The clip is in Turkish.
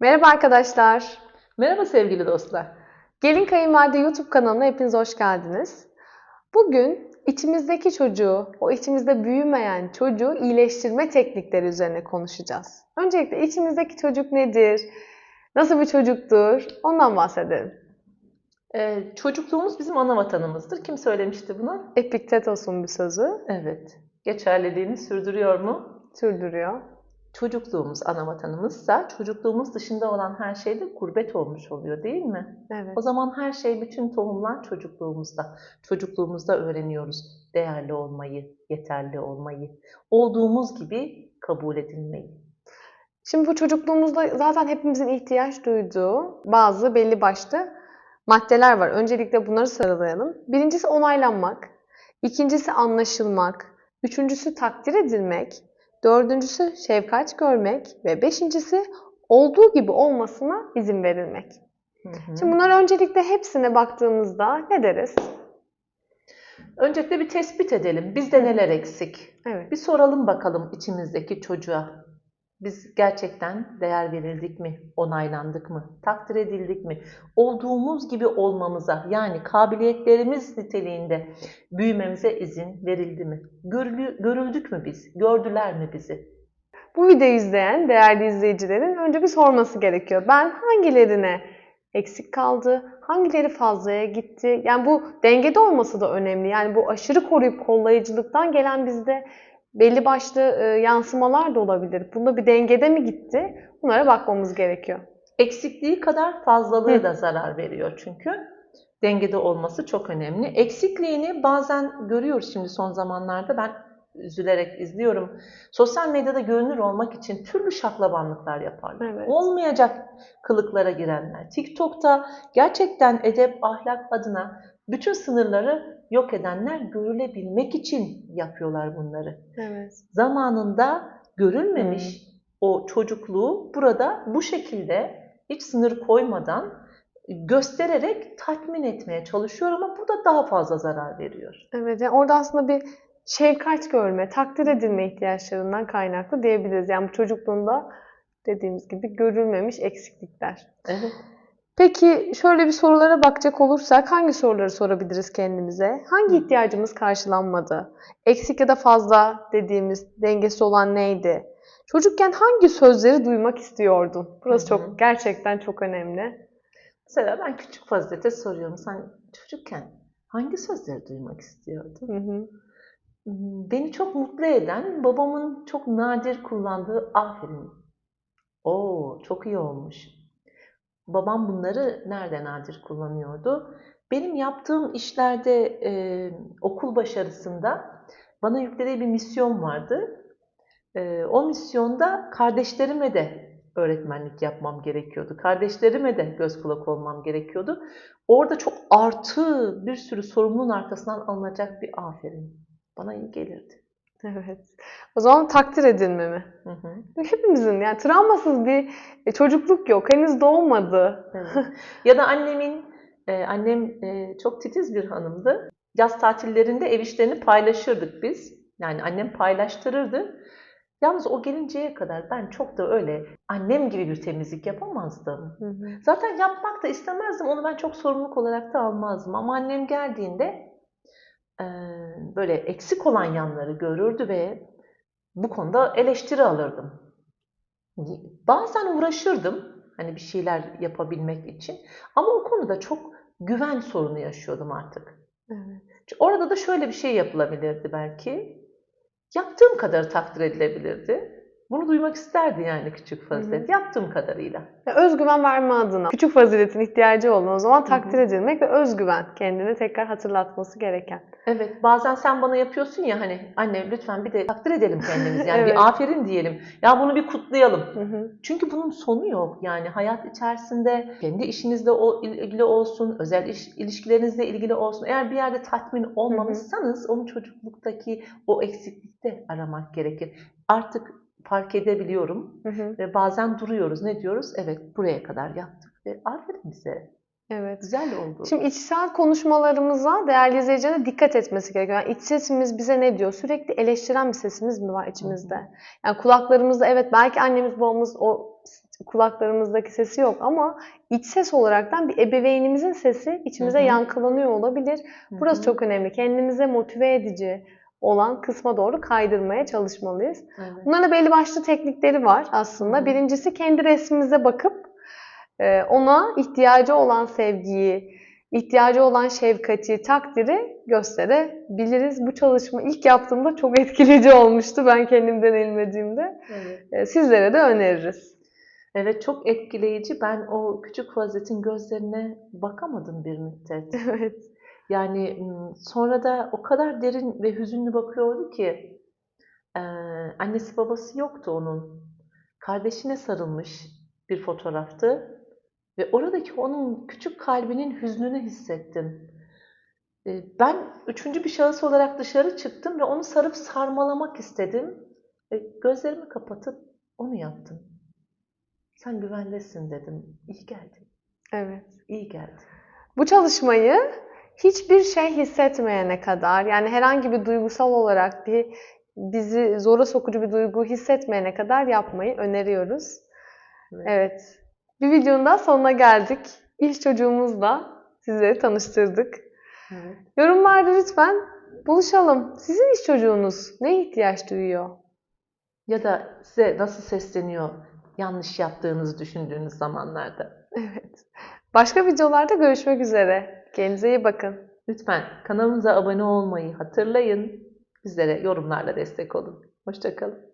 Merhaba arkadaşlar. Merhaba sevgili dostlar. Gelin Kayınvalide YouTube kanalına hepiniz hoş geldiniz. Bugün içimizdeki çocuğu, o içimizde büyümeyen çocuğu iyileştirme teknikleri üzerine konuşacağız. Öncelikle içimizdeki çocuk nedir? Nasıl bir çocuktur? Ondan bahsedelim. Ee, çocukluğumuz bizim ana vatanımızdır. Kim söylemişti bunu? Epiktetos'un bir sözü Evet. Geçerliliğini sürdürüyor mu? sürdürüyor. Çocukluğumuz ana vatanımızsa çocukluğumuz dışında olan her şey de gurbet olmuş oluyor değil mi? Evet. O zaman her şey, bütün tohumlar çocukluğumuzda. Çocukluğumuzda öğreniyoruz değerli olmayı, yeterli olmayı, olduğumuz gibi kabul edilmeyi. Şimdi bu çocukluğumuzda zaten hepimizin ihtiyaç duyduğu bazı belli başlı maddeler var. Öncelikle bunları sıralayalım. Birincisi onaylanmak, ikincisi anlaşılmak, üçüncüsü takdir edilmek, dördüncüsü şefkat görmek ve beşincisi olduğu gibi olmasına izin verilmek. Hı hı. Şimdi bunlar öncelikle hepsine baktığımızda ne deriz? Öncelikle bir tespit edelim. Bizde neler eksik? Evet. Bir soralım bakalım içimizdeki çocuğa. Biz gerçekten değer verildik mi? Onaylandık mı? Takdir edildik mi? Olduğumuz gibi olmamıza yani kabiliyetlerimiz niteliğinde büyümemize izin verildi mi? Görülü, görüldük mü biz? Gördüler mi bizi? Bu videoyu izleyen değerli izleyicilerin önce bir sorması gerekiyor. Ben hangilerine eksik kaldı, hangileri fazlaya gitti? Yani bu dengede olması da önemli. Yani bu aşırı koruyup kollayıcılıktan gelen bizde belli başlı e, yansımalar da olabilir. Bunda bir dengede mi gitti? Bunlara bakmamız gerekiyor. Eksikliği kadar fazlalığı Hı. da zarar veriyor çünkü. Dengede olması çok önemli. Eksikliğini bazen görüyoruz şimdi son zamanlarda. Ben üzülerek izliyorum. Sosyal medyada görünür olmak için türlü şaklabanlıklar yaparlar. Evet. Olmayacak kılıklara girenler. TikTok'ta gerçekten edep, ahlak adına bütün sınırları yok edenler görülebilmek için yapıyorlar bunları. Evet. Zamanında görülmemiş o çocukluğu burada bu şekilde hiç sınır koymadan göstererek tatmin etmeye çalışıyor ama burada daha fazla zarar veriyor. Evet. Yani orada aslında bir şefkat görme, takdir edilme ihtiyaçlarından kaynaklı diyebiliriz. Yani bu çocukluğunda dediğimiz gibi görülmemiş eksiklikler. Evet. Peki şöyle bir sorulara bakacak olursak hangi soruları sorabiliriz kendimize? Hangi ihtiyacımız karşılanmadı? Eksik ya da fazla dediğimiz dengesi olan neydi? Çocukken hangi sözleri duymak istiyordun? Burası çok gerçekten çok önemli. Mesela ben küçük Fazilet'e soruyorum. Sen çocukken hangi sözleri duymak istiyordun? Hı hı. Beni çok mutlu eden babamın çok nadir kullandığı aferin. Oo çok iyi olmuş. Babam bunları nerede nadir kullanıyordu? Benim yaptığım işlerde e, okul başarısında bana yüklediği bir misyon vardı. E, o misyonda kardeşlerime de öğretmenlik yapmam gerekiyordu. Kardeşlerime de göz kulak olmam gerekiyordu. Orada çok artı bir sürü sorumluluğun arkasından alınacak bir aferin. Bana iyi gelirdi. Evet. O zaman takdir edilme mi? Hı hı. Hepimizin yani travmasız bir e, çocukluk yok. Henüz doğmadı. Evet. ya da annemin, e, annem e, çok titiz bir hanımdı. Yaz tatillerinde ev işlerini paylaşırdık biz. Yani annem paylaştırırdı. Yalnız o gelinceye kadar ben çok da öyle annem gibi bir temizlik yapamazdım. Hı hı. Zaten yapmak da istemezdim. Onu ben çok sorumluluk olarak da almazdım. Ama annem geldiğinde böyle eksik olan yanları görürdü ve bu konuda eleştiri alırdım. Bazen uğraşırdım hani bir şeyler yapabilmek için. Ama o konuda çok güven sorunu yaşıyordum artık. Evet. Orada da şöyle bir şey yapılabilirdi belki. Yaptığım kadar takdir edilebilirdi. Bunu duymak isterdi yani küçük fazilet. Yaptığım kadarıyla. Ya özgüven verme adına küçük faziletin ihtiyacı olan o zaman takdir edilmek ve özgüven kendini tekrar hatırlatması gereken. Evet, bazen sen bana yapıyorsun ya hani anne lütfen bir de takdir edelim kendimizi. Yani Evet. bir aferin diyelim. Ya bunu bir kutlayalım. Hı hı. Çünkü bunun sonu yok. Yani hayat içerisinde kendi işinizle o- ilgili olsun, özel iş, ilişkilerinizle ilgili olsun. Eğer bir yerde tatmin olmamışsanız onu çocukluktaki o eksiklikte aramak gerekir. Artık fark edebiliyorum Hı hı. ve bazen duruyoruz. Ne diyoruz? Evet buraya kadar yaptık ve aferin bize. Evet. Güzel oldu. Şimdi içsel konuşmalarımıza değerli izleyicilerin dikkat etmesi gerekiyor. Yani iç sesimiz bize ne diyor? Sürekli eleştiren bir sesimiz mi var içimizde? Yani kulaklarımızda evet belki annemiz babamız o kulaklarımızdaki sesi yok ama iç ses olaraktan bir ebeveynimizin sesi içimize Hı hı. yankılanıyor olabilir. Burası Hı hı. çok önemli. Kendimize motive edici olan kısma doğru kaydırmaya çalışmalıyız. Evet. Bunların da belli başlı teknikleri var aslında. Hı. Birincisi kendi resmimize bakıp e, ona ihtiyacı olan sevgiyi, ihtiyacı olan şefkati, takdiri gösterebiliriz. Bu çalışma ilk yaptığımda çok etkileyici olmuştu ben kendim deneyimlediğimde. Evet. E, Sizlere de öneririz. Evet çok etkileyici. Ben o küçük Fazet'in gözlerine bakamadım bir müddet. Evet. Yani sonra da o kadar derin ve hüzünlü bakıyordu ki annesi babası yoktu onun. Kardeşine sarılmış bir fotoğraftı ve oradaki onun küçük kalbinin hüznünü hissettim. E, Ben üçüncü bir şahıs olarak dışarı çıktım ve onu sarıp sarmalamak istedim. E, Gözlerimi kapatıp onu yaptım. Sen güvendesin dedim. İyi geldi. Evet. İyi geldi. Bu çalışmayı hiçbir şey hissetmeyene kadar yani herhangi bir duygusal olarak bir bizi zora sokucu bir duygu hissetmeyene kadar yapmayı öneriyoruz. Evet. Evet. Bir videonun daha sonuna geldik. İlk çocuğumuzla sizleri tanıştırdık. Evet. Yorumlarda lütfen buluşalım. Sizin iş çocuğunuz ne ihtiyaç duyuyor? Ya da size nasıl sesleniyor yanlış yaptığınızı düşündüğünüz zamanlarda. Evet. Başka videolarda görüşmek üzere. Kendinize iyi bakın. Lütfen kanalımıza abone olmayı hatırlayın. Bizlere yorumlarla destek olun. Hoşçakalın.